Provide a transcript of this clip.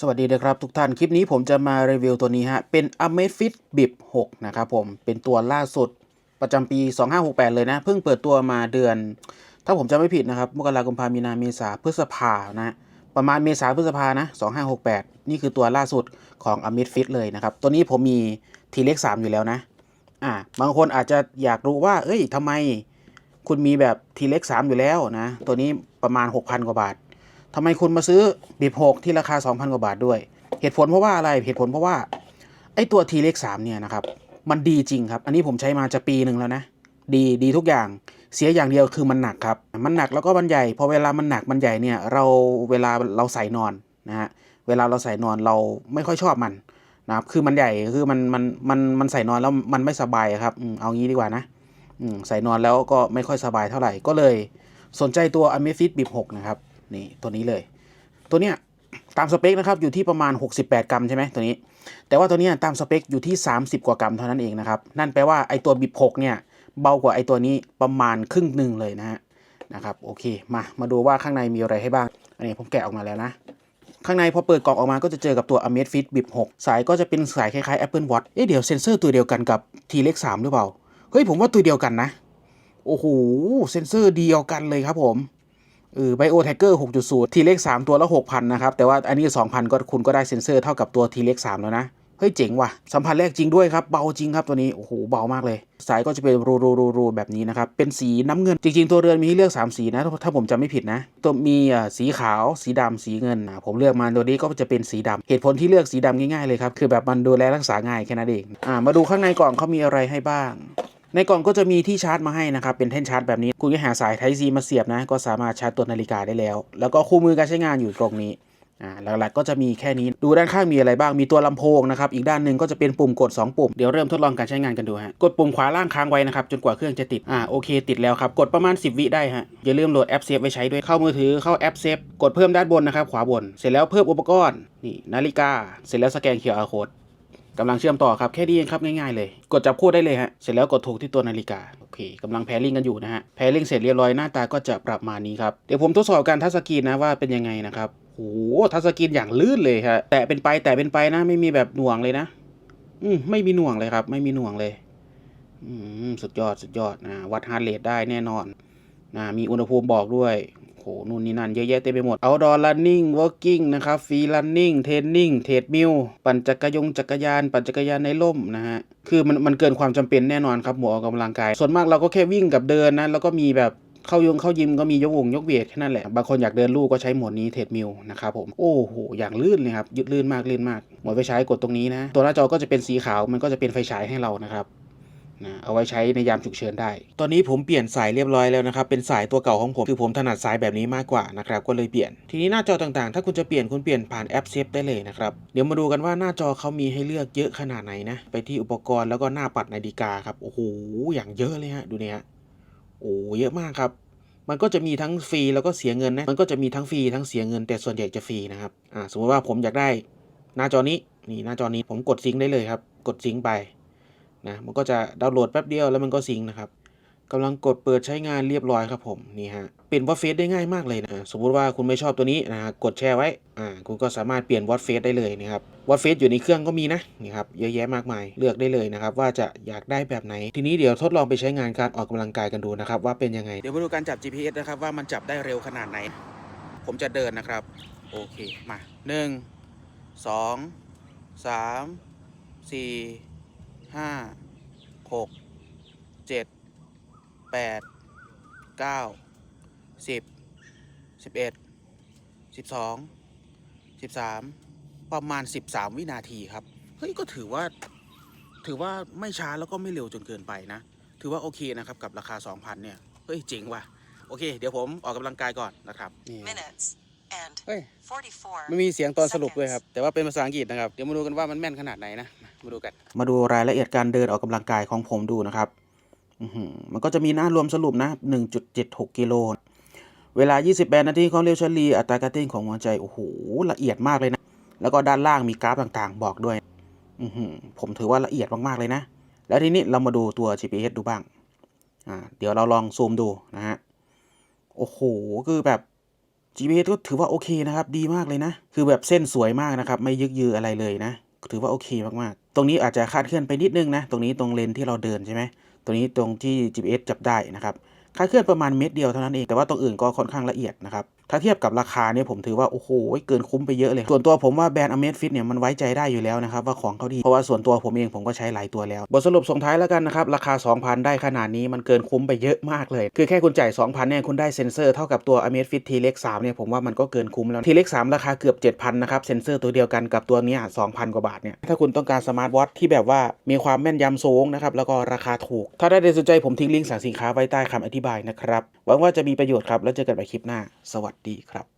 สวัสดีนะครับทุกท่าน คลิปนี้ผมจะมารีวิวตัวนี้ฮะ เป็น Amazfit Bip 6 นะครับผม เป็นตัวล่าสุดประจำปี 2568 เลยนะ เพิ่งเปิดตัวมาเดือน ถ้าผมจะไม่ผิดนะครับ มกราคมกุมภามีนาเมษาพฤษภานะ ประมาณเมษาพฤษภานะ 2568 นี่คือตัวล่าสุดของ Amazfit เลยนะครับ ตัวนี้ผมมี T-Rex 3อยู่แล้วนะ อ่า บางคนอาจจะอยากรู้ว่า เอ้ยทำไมคุณมีแบบ T-Rex 3อยู่แล้วนะ ตัวนี้ประมาณ 6,000 กว่าบาท ทำไมคุณมาซื้อบีบหกที่ราคา 2,000 กว่าบาทด้วย เหตุผลเพราะว่าอะไรเหตุผลเพราะว่าไอ้ตัว T เล็ก3เนี่ยนะครับมันดีจริงครับ อันนี้ผมใช้มาจะปีหนึ่งแล้วนะ ดีดีทุกอย่างเสียอย่างเดียวคือมันหนักครับ มันหนักแล้วก็มันใหญ่ พอเวลามันหนักมันใหญ่เนี่ยเราเวลาเราใส่นอนนะฮะเวลาเราใส่นอนเราไม่ค่อยชอบมันนะครับคือมันใหญ่คือมันมันมันมันใส่นอนแล้วมันไม่สบายครับเอางี้ดีกว่านะใส่นอนแล้วก็ไม่ค่อยสบายเท่าไหร่ก็เลย สนใจตัว Amazfit Bip 6นะครับ นี่ตัวนี้เลย ตัวเนี้ยตามสเปคนะครับอยู่ที่ประมาณ 68 กรัมใช่ไหมตัวนี้ แต่ว่าตัวเนี้ยตามสเปคอยู่ที่ 30 กว่ากรัมเท่านั้นเองนะครับ นั่นแปลว่าไอตัวบิบ6เนี่ยเบากว่าไอตัวนี้ประมาณครึ่งหนึ่งเลยนะฮะนะครับโอเคมามาดูว่าข้างในมีอะไรให้บ้าง อันนี้ผมแกะออกมาแล้วนะข้างในพอเปิดกล่องออกมาก็จะเจอกับตัว Amazfit Bip 6 สายก็จะเป็นสายคล้ายๆ Apple Watch เอ๊ะเดี๋ยวเซนเซอร์ตัวเดียวกันกับ T-Rex 3หรือเปล่า เฮ้ยผมว่าตัวเดียวกันนะ โอ้โหเซนเซอร์เดียวกันเลยครับผม เออไบโอแท็กเกอร์6.0ทีเล็ก3ตัวละ6,000นนะครับ แต่ว่าอันนี้2,000ก็คุณก็ได้เซ็นเซอร์เท่ากับตัวทีเล็ก3แล้วนะ เฮ้ยเจ๋งว่ะ สัมผัสแรกจริงด้วยครับ เบาจริงครับตัวนี้ โอ้โห เบามากเลย สายก็จะเป็นรูรูรูรูแบบนี้นะครับ เป็นสีน้ำเงิน จริง ๆ ตัวเรือนมีให้เลือก 3 สีนะ ถ้าผมจำไม่ผิดนะ ตัวมีสีขาว สีดำสีเงินนะผมเลือกมาตัวนี้ก็จะเป็นสีดำเหตุผลที่เลือกสีดำง่ายๆเลยครับ คือแบบมันดูแลรักษาง่ายแค่นั้นเอง อ่า มาดูข้างในกล่องเขามีอะไรให้บ้าง ในกล่องก็จะมีที่ชาร์จมาให้นะครับ เป็นแท่นชาร์จแบบนี้ คุณก็หาสาย Type C มาเสียบนะ ก็สามารถชาร์จตัวนาฬิกาได้แล้ว แล้วก็คู่มือการใช้งานอยู่ตรงนี้อ่าหลักๆก็จะมีแค่นี้ ดูด้านข้างมีอะไรบ้าง มีตัวลำโพงนะครับ อีกด้านหนึ่งก็จะเป็นปุ่มกด 2 ปุ่ม เดี๋ยวเริ่มทดลองการใช้งานกันดูฮะ กดปุ่มขวาล่างค้างไว้นะครับ จนกว่าเครื่องจะติด อ่าโอเค ติดแล้วครับ กดประมาณ 10 วิได้ฮะ อย่าลืมโหลดแอปเซฟไว้ใช้ด้วย เข้ามือถือ เข้าแอปเซฟ กดเพิ่มด้านบนนะครับ ขวาบน เสร็จแล้วเพิ่มอุปกรณ์ นี่นาฬิกา เสร็จแล้วสแกน QR code กำลังเชื่อมต่อครับแค่นี้เองครับง่ายๆเลย กดจับคู่ได้เลยฮะเสร็จแล้วกดถูกที่ตัวนาฬิกาโอเคกำลังแพริ่งกันอยู่นะฮะแพริ่งเสร็จเรียบร้อยหน้าตาก็จะประมาณนี้ครับเดี๋ยวผมทดสอบการทัชสกรีนนะว่าเป็นยังไงนะครับโอ้ทัชสกรีนอย่างลื่นเลยฮะแตะเป็นไปแตะเป็นไปนะไม่มีแบบหน่วงเลยนะ อืมไม่มีหน่วงเลยครับ ไม่มีหน่วงเลย อืมสุดยอดสุดยอดนะวัดฮาร์ดเรทได้แน่นอนนะมีอุณหภูมิบอกด้วย นู่นนี่นั่นเยอะแยะเต็มไปหมด outdoor running walking นะครับ free running training เทรดมิลปั่นจักรยงจักรยาน ปั่นจักรยานในร่มนะฮะ คือมันมันเกินความจำเป็นแน่นอนครับหมวออกกำลังกาย ส่วนมากเราก็แค่วิ่งกับเดินนะ แล้วก็มีแบบเข้ายงเข้ายิมก็มียกวงยกเวทแค่นั้นแหละ บางคนอยากเดินลู่ก็ใช้หมวดนี้เทรดมิลนะครับผม โอ้โห อย่างลื่นเลยครับยึดลื่นมากลื่นมาก หมวดไฟฉายกดตรงนี้นะ ตัวหน้าจอก็จะเป็นสีขาว มันก็จะเป็นไฟฉายให้เรานะครับ นะเอาไว้ใช้ในยามฉุกเฉินได้ ตอนนี้ผมเปลี่ยนสายเรียบร้อยแล้วนะครับ เป็นสายตัวเก่าของผม คือผมถนัดสายแบบนี้มากกว่านะครับ ก็เลยเปลี่ยน ทีนี้หน้าจอต่างๆ ถ้าคุณจะเปลี่ยนคุณเปลี่ยนผ่านแอปเซฟได้เลยนะครับ เดี๋ยวมาดูกันว่าหน้าจอเขามีให้เลือกเยอะขนาดไหนนะ ไปที่อุปกรณ์แล้วก็หน้าปัดนาฬิกาครับ โอ้โห อย่างเยอะเลยฮะ ดูเนี่ยฮะโอ้เยอะมากครับ มันก็จะมีทั้งฟรีแล้วก็เสียเงินนะ มันก็จะมีทั้งฟรีทั้งเสียเงิน แต่ส่วนใหญ่จะฟรีนะครับ อ่า สมมติว่าผมอยากได้หน้าจอนี้ นี่หน้าจอนี้ผมกดซิงได้เลยครับ กดซิงไป นะมันก็จะดาวน์โหลดแป๊บเดียวแล้วมันก็ซิงนะครับกำลังกดเปิดใช้งานเรียบร้อยครับผมนี่ฮะเปลี่ยนวอตเฟสได้ง่ายมากเลยนะสมมุติว่าคุณไม่ชอบตัวนี้นะกดแชร์ไว้อ่าคุณก็สามารถเปลี่ยนวอตเฟสได้เลยนะครับวอตเฟสอยู่ในเครื่องก็มีนะนี่ครับเยอะแยะมากมายเลือกได้เลยนะครับว่าจะอยากได้แบบไหน ทีนี้เดี๋ยวทดลองไปใช้งานการออกกำลังกายกันดูนะครับว่าเป็นยังไงเดี๋ยวมาดูการจับ GPS นะครับว่ามันจับได้เร็วขนาดไหน ผมจะเดินนะครับโอเคมาหนึ่งสองสามสี่ ห้าหกเจ็ดแปดเก้าสิบสิบเอ็ดสิบสองสิบสามประมาณสิบสามวินาทีครับ เฮ้ย ก็ถือว่า ถือว่าไม่ช้าแล้วก็ไม่เร็วจนเกินไปนะ ถือว่าโอเคนะครับ กับราคา2,000เนี่ย เฮ้ย เจ๋งว่ะ โอเค เดี๋ยวผมออกกำลังกายก่อนนะครับ นี่ minutes and เฮ้ย44ไม่มีเสียงตอนสรุปด้วยครับ แต่ว่าเป็นภาษาอังกฤษนะครับ เดี๋ยวมาดูกันว่ามันแม่นขนาดไหนนะ มาดูกัน มาดูรายละเอียดการเดินออกกำลังกายของผมดูนะครับมันก็จะมีหน้ารวมสรุปนะ 1.76 กิโล เวลา 28 นาทีความเร็วเฉลี่ยอัตราการเต้นของหัวใจ โอ้โห ละเอียดมากเลยนะ แล้วก็ด้านล่างมีกราฟต่างๆ บอกด้วย ผมถือว่าละเอียดมากๆเลยนะ แล้วทีนี้เรามาดูตัว GPS ดูบ้าง เดี๋ยวเราลองซูมดูนะฮะ โอ้โห คือแบบ GPS ก็ถือว่าโอเคนะครับ ดีมากเลยนะ คือแบบเส้นสวยมากนะครับ ไม่ยึกยืออะไรเลยนะ ถือว่าโอเคมากๆ ตรงนี้อาจจะคาดเคลื่อนไปนิดนึงนะ ตรงนี้ตรงเลนที่เราเดินใช่ไหม ตรงนี้ตรงที่ GPS จับได้นะครับ คลาดเคลื่อนประมาณเม็ดเดียวเท่านั้นเอง แต่ว่าตรงอื่นก็ค่อนข้างละเอียดนะครับ ถ้าเทียบกับราคาเนี่ยผมถือว่า โอ้โห เกินคุ้มไปเยอะเลย ส่วนตัวผมว่าแบรนด์ Amazfit เนี่ยมันไว้ใจได้อยู่แล้วนะครับ ว่าของเขาดี เพราะว่าส่วนตัวผมเองผมก็ใช้หลายตัวแล้ว บทสรุปส่งท้ายแล้วกันนะครับ ราคา 2,000 ได้ขนาดนี้มันเกินคุ้มไปเยอะมากเลย คือแค่คุณจ่าย2,000เนี่ยคุณได้เซ็นเซอร์เท่ากับตัว Amazfit T-Rex 3เนี่ยผมว่ามันก็เกินคุ้มแล้ว T-Rex 3ราคาเกือบ7,000นะครับเซ็นเซอร์ตัวเดียวกันกับตัวนี้2,000กว่าบาทเนี่ยถ้าคุณต้องการสมาร์ทวอทที่แบบว่ามีความแม่นยำสูงนะครับแล้วก็ราคาถูก ถ้าได้สนใจผมทิ้งลิงก์สั่งสินค้าไว้ใต้คำอธิบายนะครับ หวังว่าจะมีประโยชน์ครับ แล้วเจอกันใหม่คลิปหน้า สวัสดีครับ